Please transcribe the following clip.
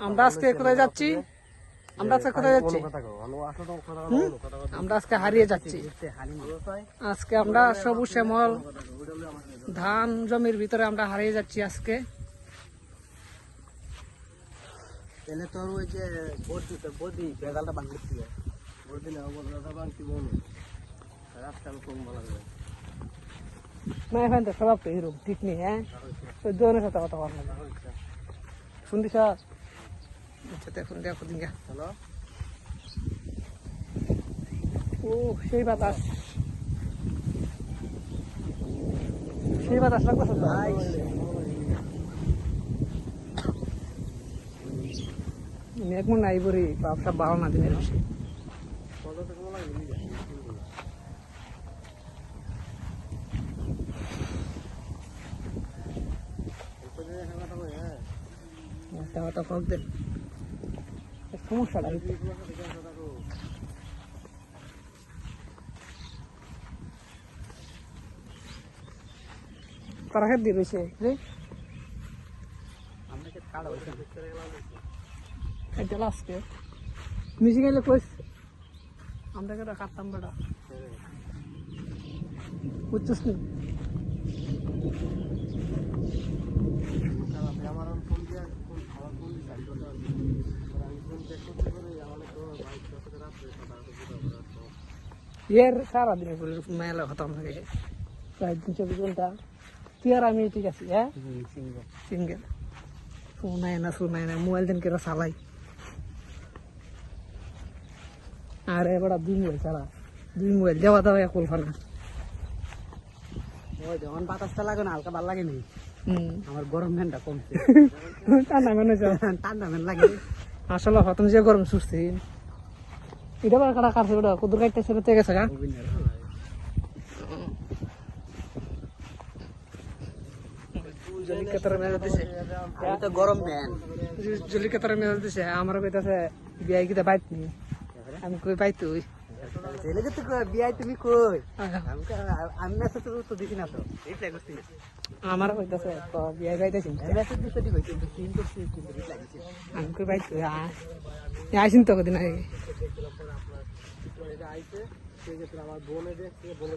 আমরা আজকে কোথায় যাচ্ছি? আমরা আজকে কোথায় যাচ্ছি? আমরা আজকে হারিয়ে যাচ্ছি। আজকে আমরা সবুজ শ্যামল ধান জমির ভিতরে আমরা হারিয়ে যাচ্ছি আজকে। তোর ওই যে বদি বেদালটা বাংলাদেশ না এখান থেকে স্বভাব এরকম ঠিক নেই হ্যাঁ? ওই দুজনের সাথে কথা শুনতি স্যার আচ্ছা দিন। হ্যালো? ও সেই বাতাস। সেই বাতাস লাগতেছে তো? মেঘ মনে নাই বরি বাপসা না দিনের বেশি কত টাকা বলা গেলি একটা কথা ফক দেন। সমস্যাটা। তারা খেত দিয়ে রয়েছে রে। আমরা কে। কাটা হইছে এটা আজকে মিশে গেলে কইস। আমরা কেটা কাটতাম বেটা। বুঝছিস এর সারাদিন মেলা হতাম থাকে। প্রায় চব্বিশ ঘণ্টা। তুই আর আমি ঠিক আছি হ্যাঁ? সিঙ্গেল। শোনায় না শোনায় না মোবাইল দিন কেরা চালাই। আরে বড় দুই মোবাইল ছাড়া দুই মোবাইল দেওয়া দাওয়া ওই যখন বাতাসটা লাগে না হালকা ভালো লাগে নি। আমার গরম ফ্যানটা কমছে। ঠান্ডা হচ্ছে ঠান্ডা ফ্যান লাগে। আসলে হতম যে গরম সুস্থি এটা বার কাটা কাটছে ওটা? কুদুর কাটতে ছেড়ে থেকে গেছে গা। জলি কেতারে মেজাজ দিছে। আমি তো গরম ফ্যান। জলি কেতারে মেজাজ দিছে। আমার কইতাছে বিয়াই কিতা বাইত নি আমি কই বাইত তুই তো কই, বিয়াই তুমি কই আমি মেসেজ তো দিছি না তো রিপ্লাই করছি আমার কইতাছে ক বিয়াই বাইতাছি মেসেজ দিতে দিই কিন্তু সিন করছি কিন্তু রিপ্লাই দিছি আমি কই বাইত তুই আইসিন তো কদিন আগে আইছে সেই ক্ষেত্রে আমার বোনে দেখছে বলে